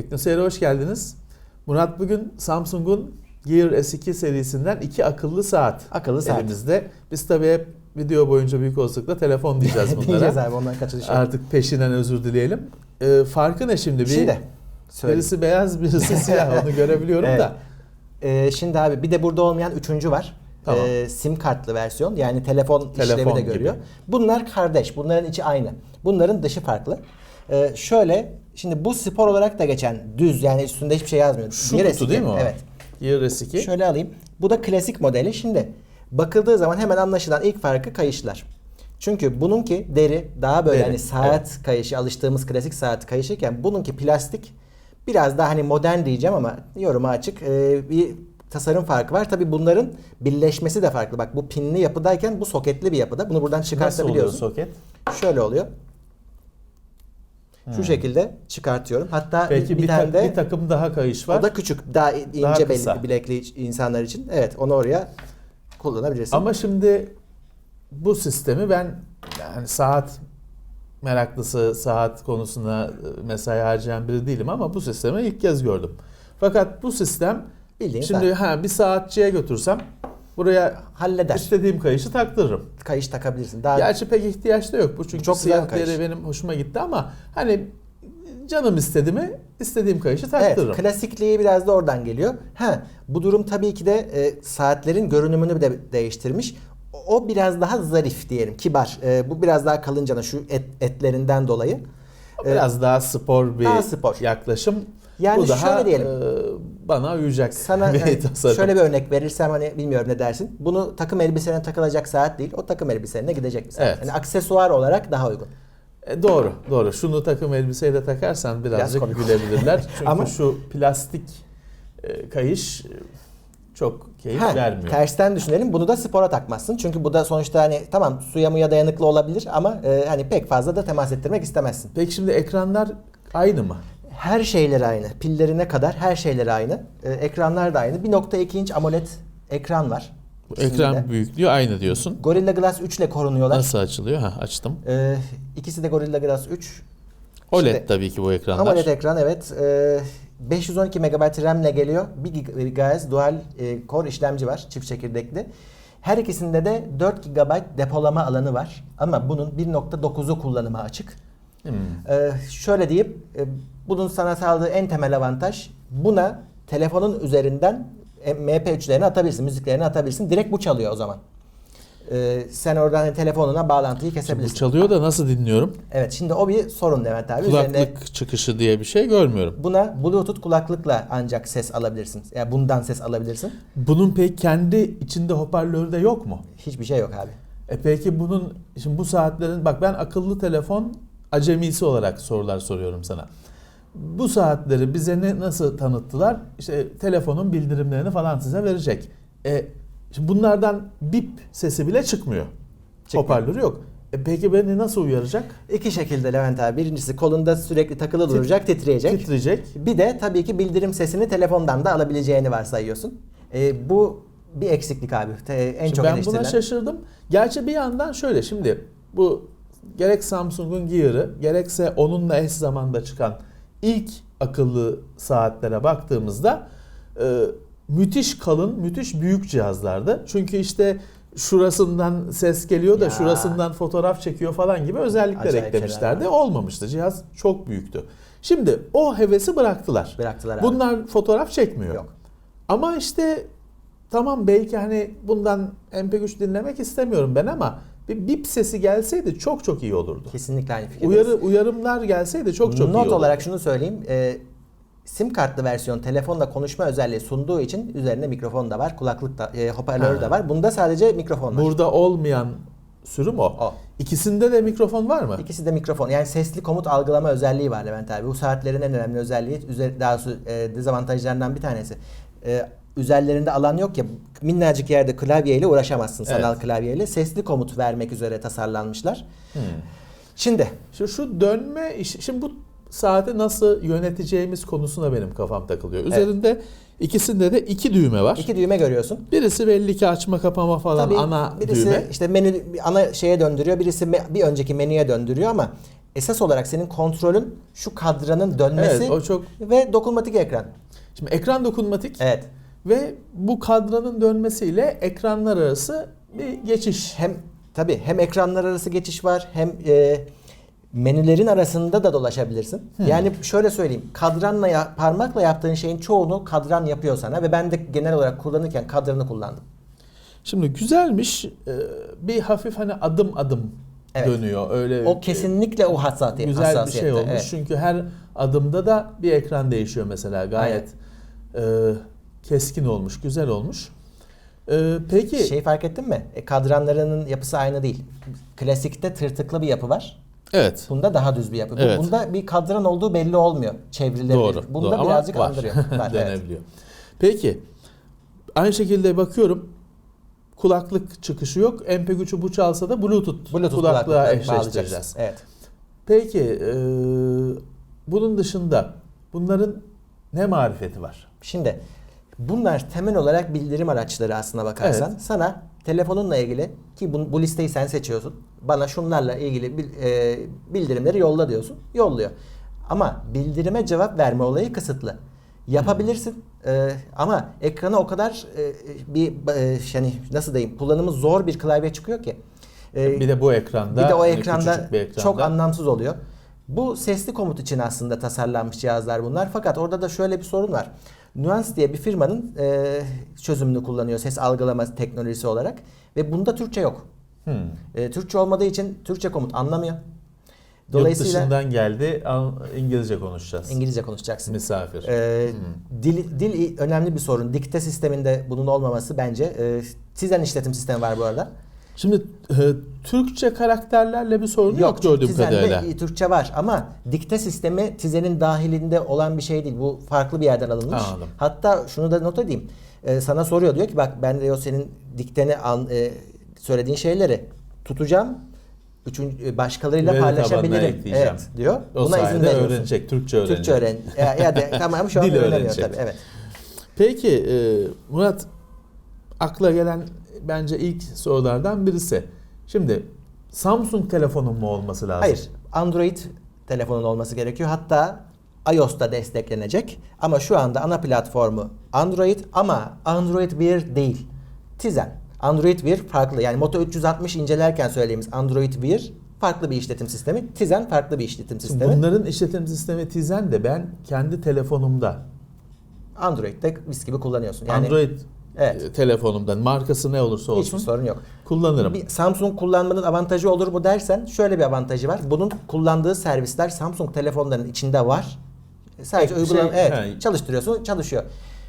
Teknoseyir'e hoş geldiniz. Murat bugün Samsung'un Gear S2 serisinden iki akıllı saat Akıllı saat. elimizde. Biz tabii hep video boyunca büyük olasılıkla telefon diyeceğiz bunlara. Diyeceğiz abi ondan kaçırış yok. Artık peşinden özür dileyelim. Ee, farkı ne şimdi? Bir, Şimdi söyle. birisi beyaz birisi siyah onu görebiliyorum Evet. da. Ee, şimdi abi bir de burada olmayan üçüncü var. Tamam. Ee, sim kartlı versiyon yani telefon, Telefon işlevi de gibi. görüyor. Bunlar kardeş. Bunların içi aynı. Bunların dışı farklı. Ee, şöyle şimdi bu spor olarak da geçen düz yani üstünde hiçbir şey yazmıyor. Şu Gear kutu S2. değil mi o? Evet. Gear S2. Şöyle alayım. Bu da klasik modeli. Şimdi bakıldığı zaman hemen anlaşılan ilk farkı kayışlar. Çünkü bununki deri daha böyle Deri, hani saat kayışı alıştığımız klasik saat kayışırken bununki plastik biraz daha hani modern diyeceğim ama yoruma açık Ee, bir tasarım farkı var. Tabi bunların birleşmesi de farklı. Bak bu pinli yapıdayken bu soketli bir yapıda. Bunu buradan Nasıl oluyor çıkartabiliyorsun. soket? Şöyle oluyor. Şu şekilde çıkartıyorum. Hatta Peki bir, bir, tane ta- de bir takım daha kayış var. o da küçük, daha ince Daha belli- bilekli insanlar için. Evet, onu oraya kullanabilirsin. Ama şimdi bu sistemi ben yani saat meraklısı, saat konusuna e, mesai harcayan biri değilim ama bu sistemi ilk kez gördüm. Fakat bu sistem Bildiğin şimdi ha bir saatçiye götürsem buraya halleder. istediğim kayışı taktırırım. Kayış takabilirsin. Daha Gerçi pek ihtiyaç da yok bu çünkü Çok siyah kayış. deri benim hoşuma gitti ama hani canım istedi mi istediğim kayışı taktırırım. Evet, klasikliği biraz da oradan geliyor. Ha, bu durum tabii ki de e, saatlerin görünümünü de değiştirmiş. O, o biraz daha zarif diyelim, kibar. E, bu biraz daha kalıncana şu et, etlerinden dolayı. Biraz daha spor bir daha spor. yaklaşım. Yani bu daha şöyle diyelim. e, bana uyacak Sana bir hani şöyle bir örnek verirsem hani bilmiyorum ne dersin. Bunu takım elbisene takılacak saat değil. O takım elbiselerine gidecek bir saat. Evet. Yani aksesuar olarak daha uygun. E, doğru, doğru. Şunu takım elbiseyle takarsan birazcık komik. gülebilirler. Çünkü Ama- şu plastik e, kayış e, çok keyif Ha, vermiyor. tersten düşünelim. Bunu da spora takmazsın. Çünkü bu da sonuçta hani tamam suya muya dayanıklı olabilir ama e, hani pek fazla da temas ettirmek istemezsin. Peki şimdi ekranlar aynı mı? Her şeyleri aynı. Pillerine kadar her şeyleri aynı. E, ekranlar da aynı. 1.2 inç AMOLED ekran var. Bu ekran de. büyüklüğü aynı diyorsun. Gorilla Glass 3 ile korunuyorlar. Nasıl açılıyor? Ha açtım. E, ikisi de Gorilla Glass 3. OLED Şimdi- tabii ki bu ekranlar. AMOLED ekran evet. E, 512 MB RAM ile geliyor. 1 GHz dual e, core işlemci var. Çift çekirdekli. Her ikisinde de 4 GB depolama alanı var. Ama bunun 1.9'u kullanıma açık. Hmm. Ee, şöyle diyeyim, e, bunun sana sağladığı en temel avantaj buna telefonun üzerinden e, MP3'lerini atabilirsin, müziklerini atabilirsin. Direkt bu çalıyor o zaman. Ee, sen oradan telefonuna bağlantıyı Bu kesebilirsin. çalıyor da nasıl dinliyorum? evet, şimdi o bir sorun Levent abi. Kulaklık Üzerine çıkışı diye bir şey görmüyorum. buna Bluetooth kulaklıkla ancak ses alabilirsin. Yani bundan ses alabilirsin. Bunun peki kendi içinde hoparlörü de yok mu? Hiçbir şey yok abi. E peki bunun şimdi bu saatlerin bak ben akıllı telefon acemisi olarak sorular soruyorum sana. Bu saatleri bize ne nasıl tanıttılar? İşte telefonun bildirimlerini falan size verecek. E şimdi bunlardan bip sesi bile çıkmıyor. Çıkmıyor. Hoparlörü yok. E peki beni nasıl uyaracak? İki şekilde Levent abi. Birincisi kolunda sürekli takılı duracak, titreyecek. Titreyecek. Bir de tabii ki bildirim sesini telefondan da alabileceğini varsayıyorsun. Ee, bu bir eksiklik abi. Te- en Şimdi çok ben buna eleştirilen. şaşırdım. Gerçi bir yandan şöyle şimdi bu gerek Samsung'un Gear'ı gerekse onunla eş zamanda çıkan ilk akıllı saatlere baktığımızda e, müthiş kalın, müthiş büyük cihazlardı. Çünkü işte şurasından ses geliyor da Ya. şurasından fotoğraf çekiyor falan gibi özellikler Acayip eklemişlerdi. şeyler Olmamıştı. Cihaz çok büyüktü. Şimdi o hevesi bıraktılar. Bıraktılar abi. Bunlar fotoğraf çekmiyor. Yok. Ama işte tamam belki hani bundan MP3 dinlemek istemiyorum ben ama bir bip sesi gelseydi çok çok iyi olurdu. Kesinlikle aynı fikirdeyiz. Uyarı uyarımlar gelseydi çok çok iyi Not olurdu. olarak şunu söyleyeyim. Ee, sim kartlı versiyon telefonla konuşma özelliği sunduğu için üzerinde mikrofon da var, kulaklık da, e, hoparlörü Ha. de var. Bunda sadece mikrofon var. burada olmayan sürüm o. O. İkisinde de mikrofon var mı? İkisi de mikrofon. Yani sesli komut algılama özelliği var Levent abi. Bu saatlerin en önemli özelliği, daha e, dezavantajlarından bir tanesi. E, üzerlerinde alan yok ya minnacık yerde klavyeyle uğraşamazsın sanal Evet. klavyeyle. Sesli komut vermek üzere tasarlanmışlar. Hmm. Şimdi Şu, şu dönme işi, şimdi bu saati nasıl yöneteceğimiz konusuna benim kafam takılıyor. Üzerinde ikisinde de iki düğme var. iki düğme görüyorsun. Birisi belli ki açma kapama falan Tabii ana birisi düğme. işte menü ana şeye döndürüyor, birisi bir önceki menüye döndürüyor ama esas olarak senin kontrolün şu kadranın dönmesi Evet o çok ve dokunmatik ekran. Şimdi ekran dokunmatik Evet. Ve bu kadranın dönmesiyle ekranlar arası bir geçiş. Hem tabii hem ekranlar arası geçiş var hem e, menülerin arasında da dolaşabilirsin. Yani şöyle söyleyeyim. Kadranla ya- parmakla yaptığın şeyin çoğunu kadran yapıyor sana ve ben de genel olarak kullanırken kadranı kullandım. Şimdi güzelmiş. Ee, Bir hafif hani adım adım Evet. dönüyor. Öyle O kesinlikle o hassasiyet. güzel bir şey olmuş. evet. Çünkü her adımda da bir ekran değişiyor mesela. Gayet e, keskin olmuş, güzel olmuş. E, peki Şey fark ettin mi? E, kadranlarının yapısı aynı değil. Klasikte tırtıklı bir yapı var. evet. Bunda daha düz bir yapı. Evet. Bunda bir kadran olduğu belli olmuyor. Çevrilebilir. Doğru. Bunda doğru. Ama birazcık var. andırıyor. Var, evet. Dönebiliyor. Peki aynı şekilde bakıyorum kulaklık çıkışı yok. MP3'ü bu çalsa da Bluetooth, Bluetooth kulaklığa eşleştireceğiz. Evet. Peki e, bunun dışında bunların ne marifeti var? Şimdi bunlar temel olarak bildirim araçları aslına bakarsan. Evet. Sana telefonunla ilgili ki bu, bu listeyi sen seçiyorsun. Bana şunlarla ilgili bil- e, bildirimleri yolla diyorsun. Yolluyor. Ama bildirime cevap verme olayı kısıtlı. Yapabilirsin e, ama ekrana o kadar e, bir e, yani nasıl diyeyim kullanımı zor bir klavye çıkıyor ki. E, Bir de bu ekranda bir de o hani ekranda, küçücük bir ekranda. çok anlamsız oluyor. Bu sesli komut için aslında tasarlanmış cihazlar bunlar. Fakat orada da şöyle bir sorun var. Nuance diye bir firmanın e, çözümünü kullanıyor ses algılama teknolojisi olarak. Ve bunda Türkçe yok. Hmm. E, Türkçe olmadığı için Türkçe komut anlamıyor. Yurt Dolayısıyla dışından geldi İngilizce konuşacağız. İngilizce konuşacaksın. Misafir. E, dil, dil önemli bir sorun. Dikte sisteminde bunun olmaması bence. E, Tizen işletim sistemi var bu arada. Şimdi e, Türkçe karakterlerle bir sorun yok, gördüğüm Tizen'de kadarıyla. Türkçe var ama dikte sistemi Tizen'in dahilinde olan bir şey değil. Bu farklı bir yerden alınmış. Anladım. Hatta şunu da not edeyim. Ee, sana soruyor diyor ki bak ben diyor senin dikteni an, e, söylediğin şeyleri tutacağım. Üçüncü, e, başkalarıyla Veri paylaşabilirim. Evet diyor. O Buna izin veriyorsun. öğrenecek, Türkçe öğrenecek. Türkçe öğren. Ya, ya de, tamam şu an öğrenecek. tabii. Evet. Peki e, Murat akla gelen bence ilk sorulardan birisi. Şimdi Samsung telefonun mu olması lazım? Hayır. Android telefonun olması gerekiyor. Hatta iOS'ta desteklenecek. Ama şu anda ana platformu Android ama Android Wear değil. Tizen. Android Wear farklı. Yani Moto 360 incelerken söylediğimiz Android Wear farklı bir işletim sistemi. Tizen farklı bir işletim Şimdi sistemi. Bunların işletim sistemi Tizen de ben kendi telefonumda Android'de mis gibi kullanıyorsun. Yani Android Evet. e, telefonumdan markası ne olursa olsun hiçbir sorun yok. kullanırım. Bir Samsung kullanmanın avantajı olur mu dersen şöyle bir avantajı var. Bunun kullandığı servisler Samsung telefonlarının içinde var. Sadece Ek- uygulama şey, evet he. çalıştırıyorsun, çalışıyor.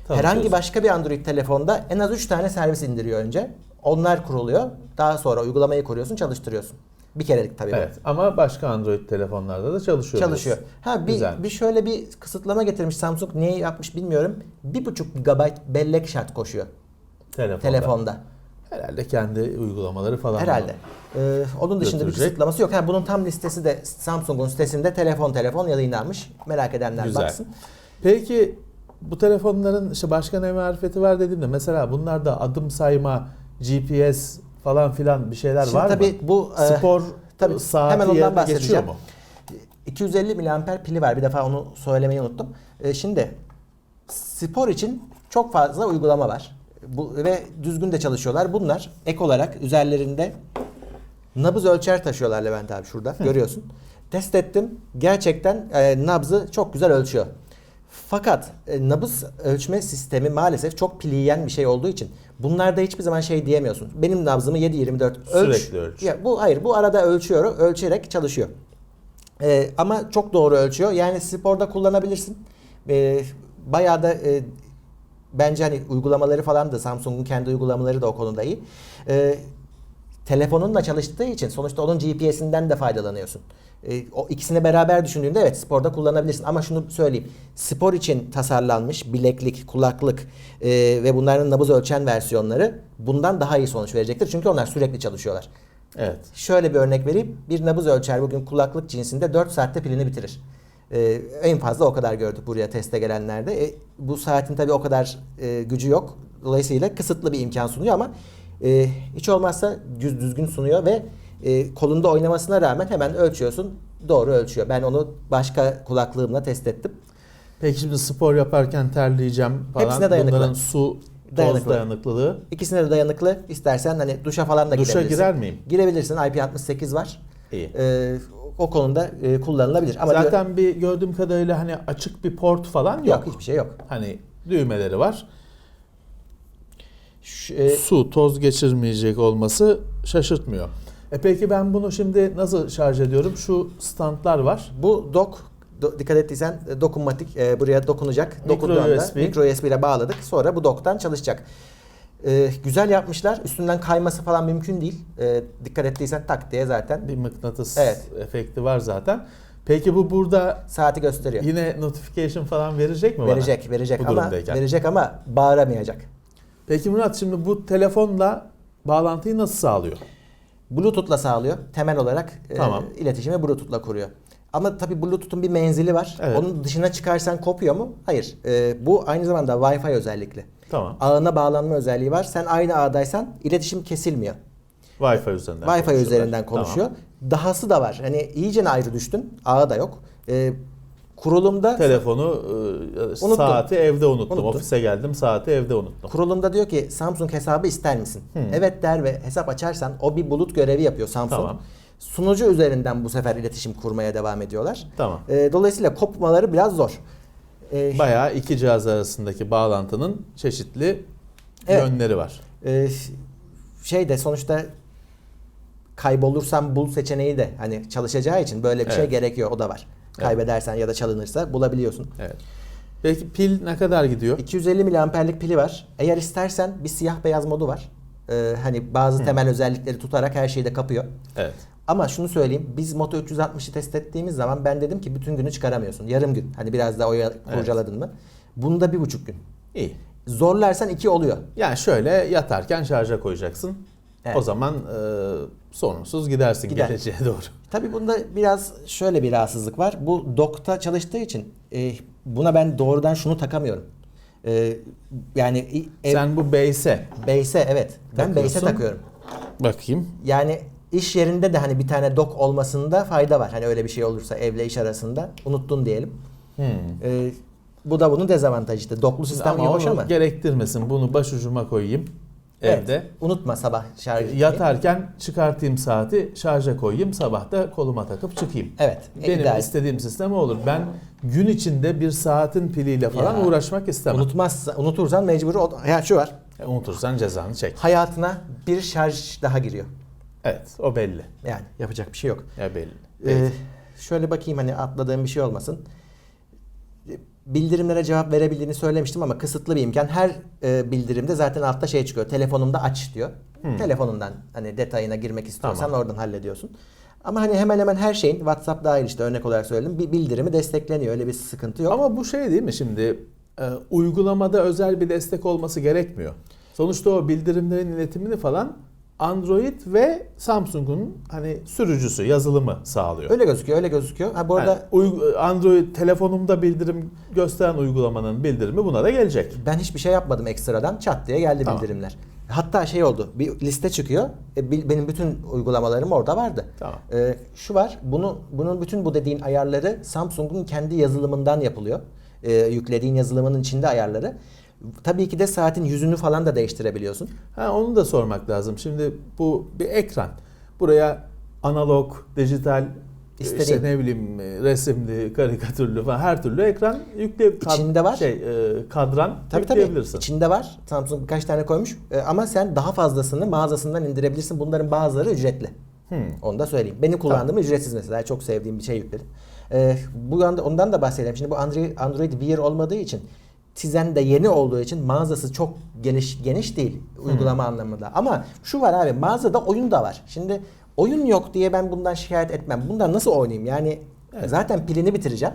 Tamam, Herhangi diyorsun. başka bir Android telefonda en az 3 tane servis indiriyor önce. Onlar kuruluyor. Daha sonra uygulamayı kuruyorsun, çalıştırıyorsun. Bir kerelik tabii bu. Evet ama başka Android telefonlarda da çalışıyor. Çalışıyor. Ha bir, Güzel. bir şöyle bir kısıtlama getirmiş Samsung. Niye yapmış bilmiyorum. 1.5 GB bellek şart koşuyor Telefonda. telefonda. Herhalde kendi uygulamaları falan. Herhalde. Ee, onun dışında bir Götürecek. kısıtlaması yok. Ha, bunun tam listesi de Samsung'un sitesinde telefon telefon yayınlanmış. Merak edenler Güzel. baksın. Peki bu telefonların işte başka ne marifeti var dediğimde mesela bunlarda adım sayma, GPS falan filan bir şeyler Şimdi var tabii mı? bu, e, Spor tabii saati hemen ondan bahsedeceğim. geçiyor mu? 250 mAh pili var. Bir defa onu söylemeyi unuttum. Ee, şimdi spor için çok fazla uygulama var. Bu ve düzgün de çalışıyorlar. Bunlar ek olarak üzerlerinde nabız ölçer taşıyorlar Levent abi şurada. Görüyorsun. Test ettim. Gerçekten e, nabzı çok güzel ölçüyor. Fakat e, nabız ölçme sistemi maalesef çok pil yiyen bir şey olduğu için bunlarda hiçbir zaman şey diyemiyorsun. Benim nabzımı 7-24 ölç. Sürekli ölç. Ya bu hayır bu arada ölçüyor, ölçerek çalışıyor. Ee, ama çok doğru ölçüyor. Yani sporda kullanabilirsin. Ee, bayağı da e, bence hani uygulamaları falan da Samsung'un kendi uygulamaları da o konuda iyi. Ee, telefonunla çalıştığı için sonuçta onun GPS'inden de faydalanıyorsun. Ee, o ikisini beraber düşündüğünde evet sporda kullanabilirsin. Ama şunu söyleyeyim. Spor için tasarlanmış bileklik, kulaklık e, ve bunların nabız ölçen versiyonları bundan daha iyi sonuç verecektir. Çünkü onlar sürekli çalışıyorlar. Evet. Şöyle bir örnek vereyim. Bir nabız ölçer bugün kulaklık cinsinde 4 saatte pilini bitirir. Ee, en fazla o kadar gördük buraya teste gelenlerde. E, bu saatin tabii o kadar e, gücü yok. Dolayısıyla kısıtlı bir imkan sunuyor ama e, hiç olmazsa düz, düzgün sunuyor ve e, kolunda oynamasına rağmen hemen ölçüyorsun. Doğru ölçüyor. Ben onu başka kulaklığımla test ettim. Peki şimdi spor yaparken terleyeceğim falan. Hepsine dayanıklı. Bunların su toz Dayanıklı. dayanıklılığı. İkisine de dayanıklı. İstersen hani duşa falan da Duşa girebilirsin. girer miyim? Girebilirsin. IP68 var. İyi. Ee, o konuda e, kullanılabilir. Ama Zaten bir gördüğüm kadarıyla hani açık bir port falan diyor- yok. yok hiçbir şey yok. Hani düğmeleri var. Şu, e, Su, toz geçirmeyecek olması şaşırtmıyor. E peki ben bunu şimdi nasıl şarj ediyorum? Şu standlar var. bu dok do- dikkat ettiysen e, dokunmatik e, buraya dokunacak. Micro Dokunduğu anda USB. Micro USB ile bağladık. Sonra bu doktan çalışacak. E, güzel yapmışlar. Üstünden kayması falan mümkün değil. E, dikkat ettiysen tak diye zaten Bir mıknatıs Evet. efekti var zaten. Peki bu burada saati gösteriyor. yine notification falan verecek mi bana? verecek, verecek ama verecek ama bağıramayacak. Peki Murat şimdi bu telefonla bağlantıyı nasıl sağlıyor? Bluetooth'la sağlıyor. Temel olarak e, Tamam. iletişimi Bluetooth'la kuruyor. Ama tabii Bluetooth'un bir menzili var. Evet. Onun dışına çıkarsan kopuyor mu? Hayır. E, bu aynı zamanda Wi-Fi özellikli. Tamam. Ağına bağlanma özelliği var. Sen aynı ağdaysan iletişim kesilmiyor. Wi-Fi üzerinden. Wi-Fi üzerinden konuşuyor. Dahası da var. Hani iyice ayrı düştün. Ağı da yok. E, kurulumda. Telefonu, e, saati evde unuttum. Unuttum. Ofise geldim, saati evde unuttum. kurulumda diyor ki Samsung hesabı ister misin? Evet der ve hesap açarsan o bir bulut görevi yapıyor Samsung. Tamam. Sunucu üzerinden bu sefer iletişim kurmaya devam ediyorlar. Tamam. E, dolayısıyla kopmaları biraz zor. E, Bayağı iki cihaz arasındaki bağlantının çeşitli Evet. yönleri var. e, şey de sonuçta kaybolursan bul seçeneği de hani çalışacağı için böyle bir şey Evet. gerekiyor. O da var. Kaybedersen ya da çalınırsa bulabiliyorsun. Evet. Peki pil ne kadar gidiyor? 250 miliamperlik pili var. Eğer istersen bir siyah beyaz modu var. Ee, hani bazı temel özellikleri tutarak her şeyi de kapıyor. Evet. Ama şunu söyleyeyim. Biz Moto 360'ı test ettiğimiz zaman ben dedim ki bütün günü çıkaramıyorsun. Yarım gün. Hani biraz da oya kurcaladın mı? Bunda bir buçuk gün. İyi. Zorlarsan iki oluyor. Yani şöyle yatarken şarja koyacaksın. Evet. O zaman e, sorunsuz gidersin Gider. geleceğe doğru. Tabii bunda biraz şöyle bir rahatsızlık var. Bu dokta çalıştığı için e, buna ben doğrudan şunu takamıyorum. E, yani ev, Sen bu base'e base'e evet. Ben base'e takıyorum. bakayım. Yani iş yerinde de hani bir tane dok olmasında fayda var. Hani öyle bir şey olursa evle iş arasında unuttun diyelim. Hmm. E, bu da bunun dezavantajı işte. Doklu sistem Ama onu ama. gerektirmesin. Bunu başucuma koyayım Evet, evde. Unutma sabah şarj etmeyi. Yatarken çıkartayım saati şarja koyayım. Sabah da koluma takıp çıkayım. Evet. Benim ideal. istediğim sistem o olur. Ben gün içinde bir saatin piliyle falan Ya. uğraşmak istemem. Unutmazsa, unutursan mecbur o, ya şu var. E, unutursan cezanı çek. Hayatına bir şarj daha giriyor. Evet o belli. Yani yapacak bir şey yok. Ya belli. Ee, şöyle bakayım hani atladığım bir şey olmasın. Bildirimlere cevap verebildiğini söylemiştim ama kısıtlı bir imkan. Her e, bildirimde zaten altta şey çıkıyor. Telefonumda aç diyor. Telefonundan hani detayına girmek istiyorsan Tamam. oradan hallediyorsun. Ama hani hemen hemen her şeyin WhatsApp dahil işte örnek olarak söyledim. Bir bildirimi destekleniyor. Öyle bir sıkıntı yok. Ama bu şey değil mi şimdi e, uygulamada özel bir destek olması gerekmiyor. Sonuçta o bildirimlerin iletimini falan Android ve Samsung'un hani sürücüsü, yazılımı sağlıyor. Öyle gözüküyor, öyle gözüküyor. Ha bu arada Yani Android telefonumda bildirim gösteren uygulamanın bildirimi buna da gelecek. Ben hiçbir şey yapmadım ekstradan. Çat diye geldi Tamam. bildirimler. Hatta şey oldu. Bir liste çıkıyor. E, benim bütün uygulamalarım orada vardı. Tamam. E, şu var. Bunu bunun bütün bu dediğin ayarları Samsung'un kendi yazılımından yapılıyor. E, yüklediğin yazılımının içinde ayarları. Tabii ki de saatin yüzünü falan da değiştirebiliyorsun. Ha, onu da sormak lazım. Şimdi bu bir ekran. Buraya analog, dijital, İstediğin. işte ne bileyim resimli, karikatürlü falan her türlü ekran yükle İçinde var. Şey, e, kadran Tabii tabii. yükleyebilirsin. İçinde var. Samsung birkaç tane koymuş. E, ama sen daha fazlasını mağazasından indirebilirsin. Bunların bazıları ücretli. Hmm. Onu da söyleyeyim. Benim kullandığım ücretsiz mesela. Çok sevdiğim bir şey yükledim. Ee, bu yanda ondan da bahsedelim. Şimdi bu Android, Android Wear olmadığı için Tizen de yeni olduğu için mağazası çok geniş geniş değil uygulama anlamında. Ama şu var abi mağazada oyun da var. Şimdi oyun yok diye ben bundan şikayet etmem. Bundan nasıl oynayayım? Yani zaten pilini bitireceğim.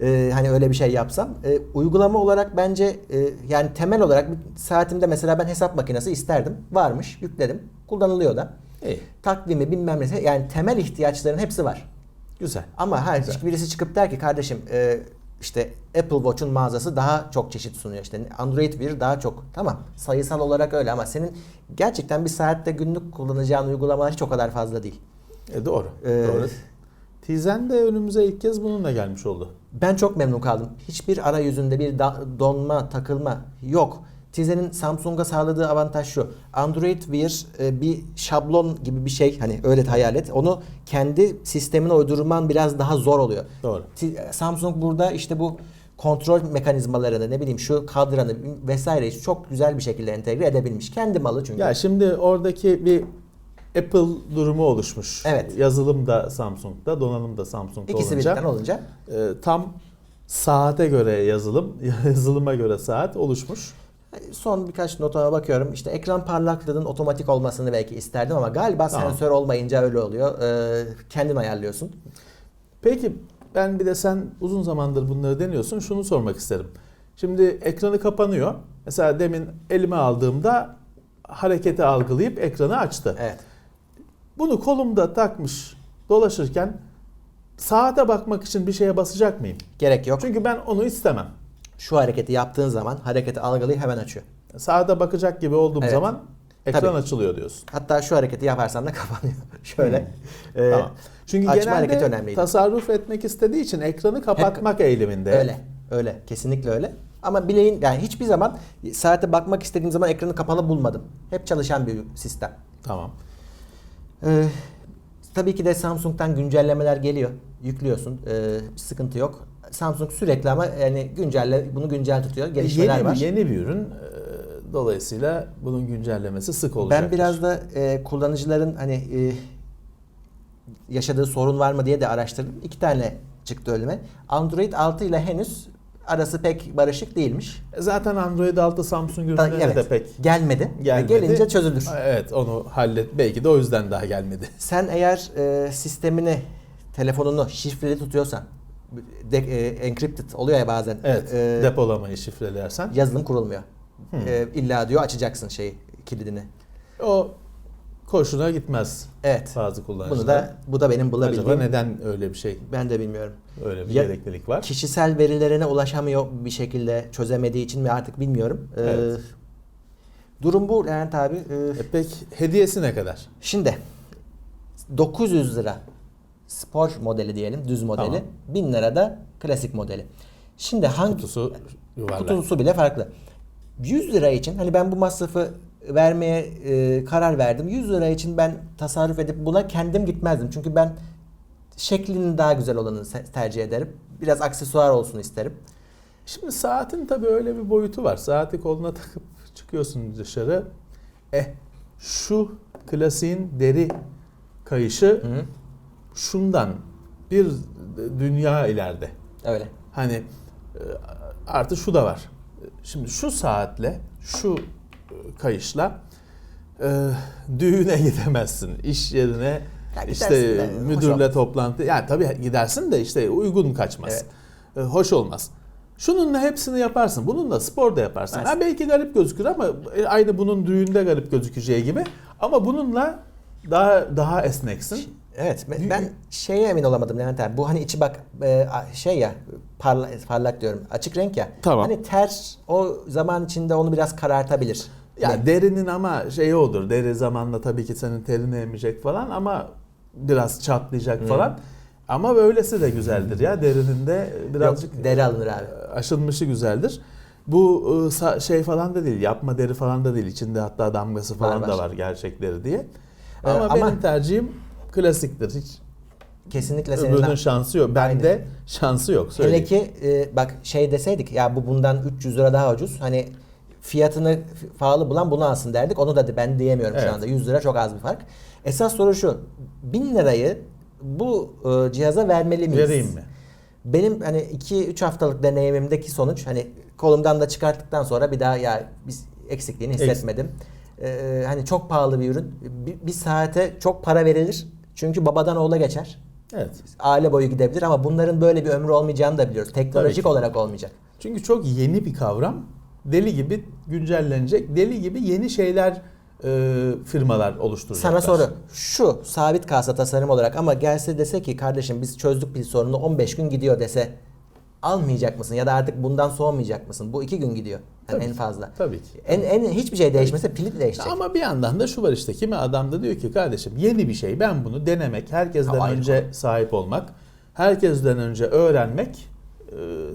Ee, hani öyle bir şey yapsam. Ee, uygulama olarak bence e, yani temel olarak saatimde mesela ben hesap makinesi isterdim. Varmış, yükledim. Kullanılıyor da İyi. takvimi bilmem ne yani temel ihtiyaçların hepsi var. Güzel. Ama her birisi çıkıp der ki kardeşim e, işte Apple Watch'un mağazası daha çok çeşit sunuyor. İşte Android Wear daha çok. Tamam sayısal olarak öyle ama senin gerçekten bir saatte günlük kullanacağın uygulamalar hiç o kadar fazla değil. E doğru. Ee, doğru. Tizen de önümüze ilk kez bununla gelmiş oldu. Ben çok memnun kaldım. Hiçbir arayüzünde bir donma, takılma yok. Tizen'in Samsung'a sağladığı avantaj şu. Android Wear e, bir şablon gibi bir şey. Hani öyle hayal et. Onu kendi sistemine uydurman biraz daha zor oluyor. Doğru. Samsung burada işte bu kontrol mekanizmalarını ne bileyim şu kadranı vesaireyi çok güzel bir şekilde entegre edebilmiş. Kendi malı çünkü. Ya şimdi oradaki bir Apple durumu oluşmuş. Evet. Yazılım da Samsung'da, donanım da Samsung'da İkisi olunca. birden olunca e, tam saate göre yazılım, yazılıma göre saat oluşmuş. Son birkaç notama bakıyorum. İşte ekran parlaklığının otomatik olmasını belki isterdim ama galiba Tamam. sensör olmayınca öyle oluyor. Ee, kendin ayarlıyorsun. Peki ben bir de sen uzun zamandır bunları deniyorsun. Şunu sormak isterim. Şimdi ekranı kapanıyor. Mesela demin elime aldığımda hareketi algılayıp ekranı açtı. Evet. Bunu kolumda takmış dolaşırken saate bakmak için bir şeye basacak mıyım? Gerek yok. Çünkü ben onu istemem. Şu hareketi yaptığın zaman hareketi algılayıp hemen açıyor. Saate bakacak gibi olduğum Evet. zaman ekran Tabii. açılıyor diyorsun. Hatta şu hareketi yaparsan da kapanıyor. Şöyle. Ee, Hmm. Tamam. Çünkü açma genelde önemliydi. tasarruf etmek istediği için ekranı kapatmak eğiliminde. Öyle. Öyle. Kesinlikle öyle. Ama bileğin yani hiçbir zaman saate bakmak istediğim zaman ekranı kapalı bulmadım. Hep çalışan bir sistem. Tamam. Ee, tabii ki de Samsung'dan güncellemeler geliyor. Yüklüyorsun. Ee, sıkıntı yok. Samsung sürekli ama yani güncelle bunu güncel tutuyor. Gelişmeler yeni, var. Yeni bir ürün. Ee, Dolayısıyla bunun güncellemesi sık olacak. Ben biraz da e, kullanıcıların hani e, yaşadığı sorun var mı diye de araştırdım. İki tane çıktı önüme. Android 6 ile henüz arası pek barışık değilmiş. Zaten Android 6 Samsung ürünlerine de pek gelmedi. gelmedi. Gelince çözülür. Evet onu hallet. Belki de o yüzden daha gelmedi. Sen eğer e, sistemini, telefonunu şifreli tutuyorsan, de, e, encrypted oluyor ya bazen. Evet. E, depolamayı şifrelersen. yazılım kurulmuyor. E, illa diyor açacaksın şeyi, kilidini. O koşuna gitmez Evet. bazı kullanıcılar. Bunu da bu da benim Acaba bulabildiğim. neden öyle bir şey, Ben de bilmiyorum. öyle bir Ya- gereklilik var? Kişisel verilerine ulaşamıyor bir şekilde çözemediği için mi artık bilmiyorum. Ee, Evet. durum bu Levent abi. Ee, E peki hediyesi ne kadar? şimdi 900 lira spor modeli diyelim, düz modeli. Tamam. 1000 lira da klasik modeli. Şimdi hangi Kutusu yuvarlak. kutusu bile farklı. 100 lira için hani ben bu masrafı vermeye e, karar verdim. 100 lira için ben tasarruf edip buna kendim gitmezdim. Çünkü ben şeklinin daha güzel olanını tercih ederim. Biraz aksesuar olsun isterim. Şimdi saatin tabii öyle bir boyutu var. Saati koluna takıp çıkıyorsun dışarı. Eh şu klasiğin deri kayışı Hı. Şundan bir dünya ileride. Öyle. Hani e, artı şu da var. Şimdi şu saatle şu e, kayışla e, düğüne gidemezsin. İş yerine Ya işte de, müdürle toplantı. Yani tabii gidersin de işte uygun kaçmaz. E, hoş olmaz. Şununla hepsini yaparsın. Bununla spor da yaparsın. Yaparsın. Ha, belki garip gözükür ama e, aynı bunun düğünde garip gözükeceği gibi. Ama bununla daha daha esneksin. Evet ben- ben şeye emin olamadım Levent abi. Bu hani içi bak e, şey ya parla, parlak diyorum açık renk ya. Tamam. Hani ter o zaman içinde onu biraz karartabilir. Ya Hani- derinin ama şeyi odur. Deri zamanla tabii ki senin terini emecek falan ama biraz çatlayacak falan. Ama böylesi de güzeldir ya. Derinin de birazcık Yok, deri alınır abi. e, aşınmışı güzeldir. Bu e, şey falan da değil. Yapma deri falan da değil. İçinde hatta damgası falan Var, da var. var gerçekleri diye. Ama, ama- benim tercihim klasiktir. Hiç kesinlikle senin öbürünün şansı yok. Bende şansı yok. Hele Söyleyeyim. ki e, bak şey deseydik ya bu bundan 300 lira daha ucuz. Hani fiyatını pahalı bulan bunu alsın derdik. Onu da ben diyemiyorum Evet. şu anda. 100 lira çok az bir fark. Esas soru şu. 1000 lirayı bu e, cihaza vermeli miyiz? Vereyim mi? Benim hani 2-3 haftalık deneyimimdeki sonuç hani kolumdan da çıkarttıktan sonra bir daha ya biz eksikliğini Eks- hissetmedim. Ee, hani çok pahalı bir ürün. Bir, bir saate çok para verilir. Çünkü babadan oğula geçer. Evet. Aile boyu gidebilir ama bunların böyle bir ömrü olmayacağını da biliyoruz. Teknolojik olarak olmayacak. Çünkü çok yeni bir kavram. Deli gibi güncellenecek. Deli gibi yeni şeyler e, firmalar oluşturacaklar. Sana soru. Şu sabit kalsa tasarım olarak ama gelse dese ki kardeşim biz çözdük pil sorununu 15 gün gidiyor dese almayacak mısın ya da artık bundan soğumayacak mısın? Bu iki gün gidiyor. Yani Tabii en ki, fazla. Tabii ki. En, en hiçbir şey değişmese pili değişecek. Ama bir yandan da şu var işte kimi adam da diyor ki kardeşim yeni bir şey ben bunu denemek, herkesten Ha, önce sahip olmak, herkesten önce öğrenmek, e,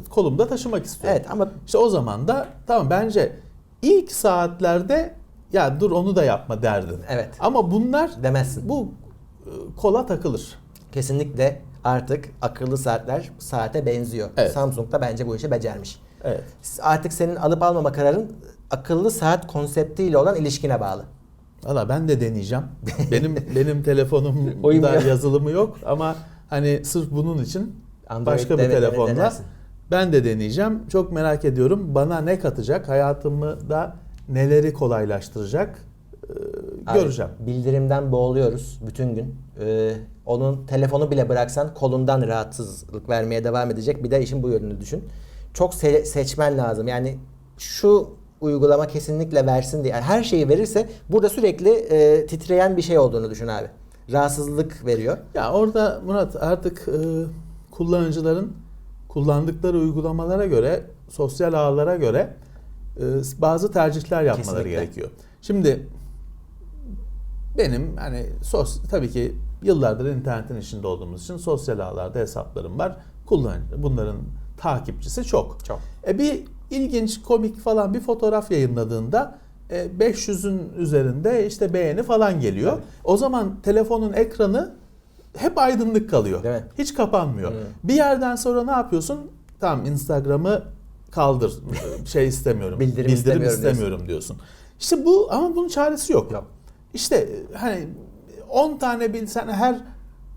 kolumda taşımak istiyorum. Evet ama İşte o zaman da tamam bence ilk saatlerde ya dur onu da yapma derdin. Evet. Ama bunlar demezsin. bu e, kola takılır. Kesinlikle artık akıllı saatler saate benziyor. Evet. Samsung da bence bu işi becermiş. Evet. Artık senin alıp almama kararın akıllı saat konseptiyle olan ilişkine bağlı. Valla ben de deneyeceğim. Benim benim telefonumda yazılımı yok ama hani sırf bunun için Android'de başka bir evet, telefonla denersin. ben de deneyeceğim. Çok merak ediyorum. Bana ne katacak? Hayatımı da neleri kolaylaştıracak? Ee, Abi, göreceğim. bildirimden boğuluyoruz bütün gün. Ee, onun telefonu bile bıraksan kolundan rahatsızlık vermeye devam edecek. Bir de işin bu yönünü düşün. Çok se- seçmen lazım. Yani şu uygulama kesinlikle versin diye. Yani her şeyi verirse burada sürekli e, titreyen bir şey olduğunu düşün abi. Rahatsızlık veriyor. Ya orada Murat artık e, kullanıcıların kullandıkları uygulamalara göre, sosyal ağlara göre e, bazı tercihler yapmaları Kesinlikle. gerekiyor. Şimdi benim hani sos tabii ki yıllardır internetin içinde olduğumuz için sosyal ağlarda hesaplarım var. Kullanıcı bunların takipçisi çok. Çok. E bir ilginç, komik falan bir fotoğraf yayınladığında e, 500'ün üzerinde işte beğeni falan geliyor. Evet. O zaman telefonun ekranı hep aydınlık kalıyor. Mi? Hiç kapanmıyor. Hı. Bir yerden sonra ne yapıyorsun? Tamam Instagram'ı kaldır. şey istemiyorum. Bildirim istemiyorum istemiyorum diyorsun. İşte bu ama bunun çaresi yok. Yok. İşte hani 10 tane bil sen her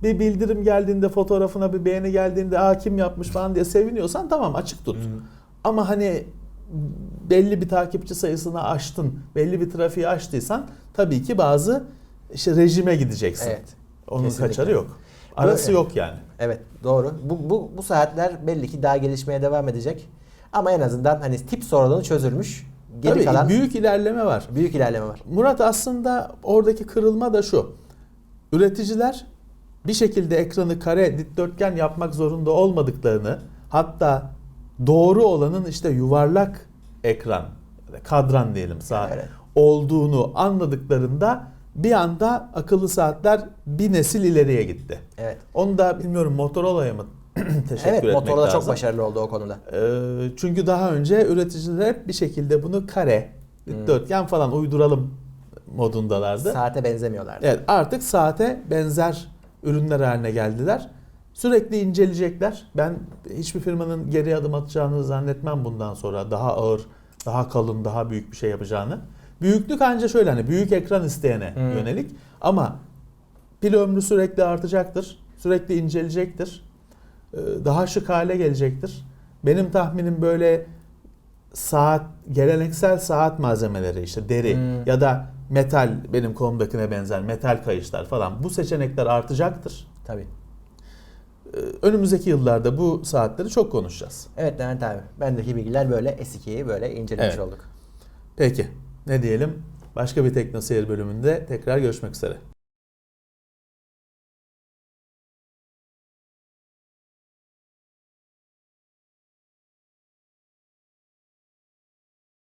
bir bildirim geldiğinde fotoğrafına bir beğeni geldiğinde aa kim yapmış falan diye seviniyorsan tamam açık tut. Ama hani belli bir takipçi sayısını aştın, belli bir trafiği aştıysan tabii ki bazı işte rejime gideceksin. Evet. Onun Kesinlikle. kaçarı yok. Arası Böyle- yok yani. Evet doğru. Bu, bu, bu saatler belli ki daha gelişmeye devam edecek. Ama en azından hani tip sorunu çözülmüş. Geri Tabii kalan büyük, büyük ilerleme var. ilerleme var. Murat aslında oradaki kırılma da şu. Üreticiler bir şekilde ekranı kare, dikdörtgen yapmak zorunda olmadıklarını hatta doğru olanın işte yuvarlak ekran, kadran diyelim saat Evet. olduğunu anladıklarında bir anda akıllı saatler bir nesil ileriye gitti. Evet. Onu da bilmiyorum Motorola'ya mı teşekkür Evet etmek Motorola lazım. çok başarılı oldu o konuda. Ee, çünkü daha önce üreticiler hep bir şekilde bunu kare, dikdörtgen falan uyduralım modundalardı. Saate benzemiyorlardı. Evet artık saate benzer ürünler haline geldiler. Sürekli inceleyecekler. Ben hiçbir firmanın geri adım atacağını zannetmem bundan sonra. Daha ağır, daha kalın, daha büyük bir şey yapacağını. Büyüklük ancak şöyle hani büyük ekran isteyene Hmm. yönelik. Ama pil ömrü sürekli artacaktır. Sürekli inceleyecektir. Ee, Daha şık hale gelecektir. Benim tahminim böyle saat geleneksel saat malzemeleri işte deri Hmm. ya da metal benim kolumdakine benzer metal kayışlar falan bu seçenekler artacaktır. Tabii. Ee, Önümüzdeki yıllarda bu saatleri çok konuşacağız. Evet Levent abi. Bendeki bilgiler böyle S2'yi böyle incelemiş Evet. olduk. Peki ne diyelim? Başka bir Tekno Seyir bölümünde tekrar görüşmek üzere.